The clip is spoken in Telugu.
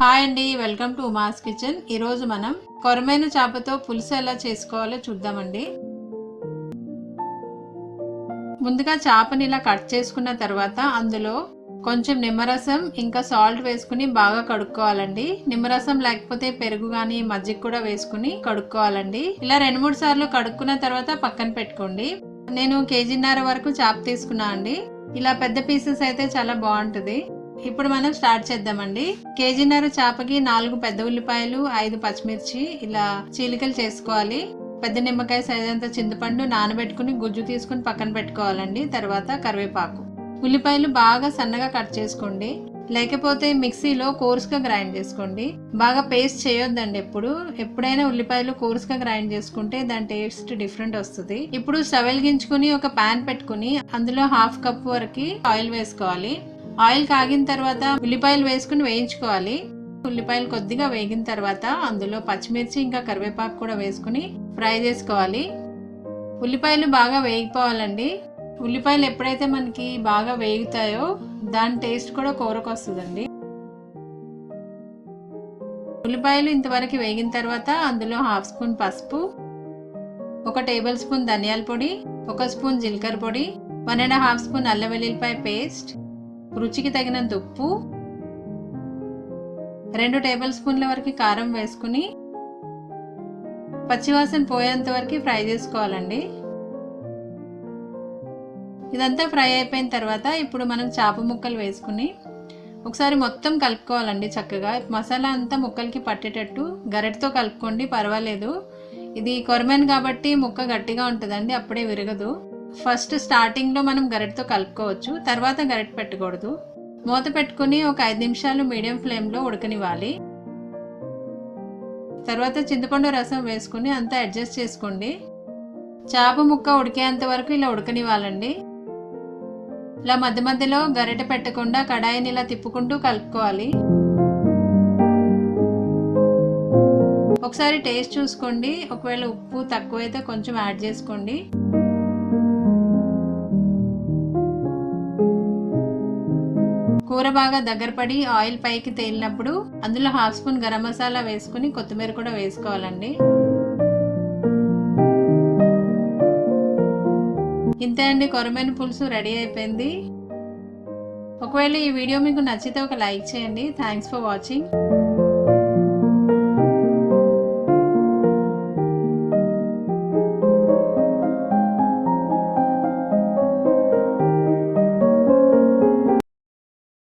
హాయ్ అండి వెల్కమ్ టు ఉమాస్ కిచెన్. ఈరోజు మనం కొరమైన చేపతో పులుసు ఎలా చేసుకోవాలో చూద్దామండి. ముందుగా చేపని ఇలా కట్ చేసుకున్న తర్వాత అందులో కొంచెం నిమ్మరసం ఇంకా సాల్ట్ వేసుకుని బాగా కడుక్కోవాలండి. నిమ్మరసం లేకపోతే పెరుగు కానీ మజ్జిగ కూడా వేసుకుని కడుక్కోవాలండి. ఇలా రెండు మూడు సార్లు కడుక్కున్న తర్వాత పక్కన పెట్టుకోండి. నేను కేజీన్నర వరకు చేప తీసుకున్నా అండి. ఇలా పెద్ద పీసెస్ అయితే చాలా బాగుంటుంది. ఇప్పుడు మనం స్టార్ట్ చేద్దామండి. కేజీన్నర చేపకి నాలుగు పెద్ద ఉల్లిపాయలు ఐదు పచ్చిమిర్చి ఇలా చీలికలు చేసుకోవాలి. పెద్ద నిమ్మకాయ సైజ్ అంత చింతపండు నానబెట్టుకుని గుజ్జు తీసుకుని పక్కన పెట్టుకోవాలండి. తర్వాత కరివేపాకు. ఉల్లిపాయలు బాగా సన్నగా కట్ చేసుకోండి. లేకపోతే మిక్సీలో కోర్స్గా గ్రైండ్ చేసుకోండి. బాగా పేస్ట్ చేయొద్దండి ఎప్పుడు. ఎప్పుడైనా ఉల్లిపాయలు కోర్స్గా గ్రైండ్ చేసుకుంటే దాని టేస్ట్ డిఫరెంట్ వస్తుంది. ఇప్పుడు స్టవ్ వెలిగించుకుని ఒక పాన్ పెట్టుకుని అందులో హాఫ్ కప్ వరకు ఆయిల్ వేసుకోవాలి. ఆయిల్ కాగిన తర్వాత ఉల్లిపాయలు వేసుకుని వేయించుకోవాలి. ఉల్లిపాయలు కొద్దిగా వేగిన తర్వాత అందులో పచ్చిమిర్చి ఇంకా కరివేపాకు కూడా వేసుకుని ఫ్రై చేసుకోవాలి. ఉల్లిపాయలు బాగా వేగిపోవాలండి. ఉల్లిపాయలు ఎప్పుడైతే మనకి బాగా వేగుతాయో దాని టేస్ట్ కూడా కూరకు వస్తుందండి ఉల్లిపాయలు ఇంతవరకు వేగిన తర్వాత అందులో హాఫ్ స్పూన్ పసుపు ఒక టేబుల్ స్పూన్ ధనియాల పొడి ఒక స్పూన్ జీలకర్ర పొడి వన్ అండ్ హాఫ్ స్పూన్ అల్లం వెల్లుల్లిపాయ పేస్ట్ రుచికి తగినంత ఉప్పు రెండు టేబుల్ స్పూన్ల వరకు కారం వేసుకుని పచ్చివాసన పోయేంత వరకు ఫ్రై చేసుకోవాలండి. ఇదంతా ఫ్రై అయిపోయిన తర్వాత ఇప్పుడు మనం చేప ముక్కలు వేసుకుని ఒకసారి మొత్తం కలుపుకోవాలండి చక్కగా. మసాలా అంతా ముక్కలకి పట్టేటట్టు గరెటతో కలుపుకోండి పర్వాలేదు. ఇది కొరమేన్ కాబట్టి ముక్క గట్టిగా ఉంటుందండి అప్పుడే విరగదు. ఫస్ట్ స్టార్టింగ్లో మనం గరిటతో కలుపుకోవచ్చు తర్వాత గరిట పెట్టకూడదు. మూత పెట్టుకుని ఒక ఐదు నిమిషాలు మీడియం ఫ్లేమ్లో ఉడకనివ్వాలి. తర్వాత చింతపండు రసం వేసుకుని అంతా అడ్జస్ట్ చేసుకోండి. చేప ముక్క ఉడికేంత వరకు ఇలా ఉడకనివ్వాలండి. ఇలా మధ్య మధ్యలో గరిట పెట్టకుండా కడాయిని ఇలా తిప్పుకుంటూ కలుపుకోవాలి. ఒకసారి టేస్ట్ చూసుకోండి. ఒకవేళ ఉప్పు తక్కువైతే కొంచెం యాడ్ చేసుకోండి. కూర బాగా దగ్గర పడి ఆయిల్ పైకి తేలినప్పుడు అందులో హాఫ్ స్పూన్ గరం మసాలా వేసుకుని కొత్తిమీర కూడా వేసుకోవాలండి. ఇంతే అండి కొరమైన పులుసు రెడీ అయిపోయింది. ఒకవేళ ఈ వీడియో మీకు నచ్చితే ఒక లైక్ చేయండి. Thanks for watching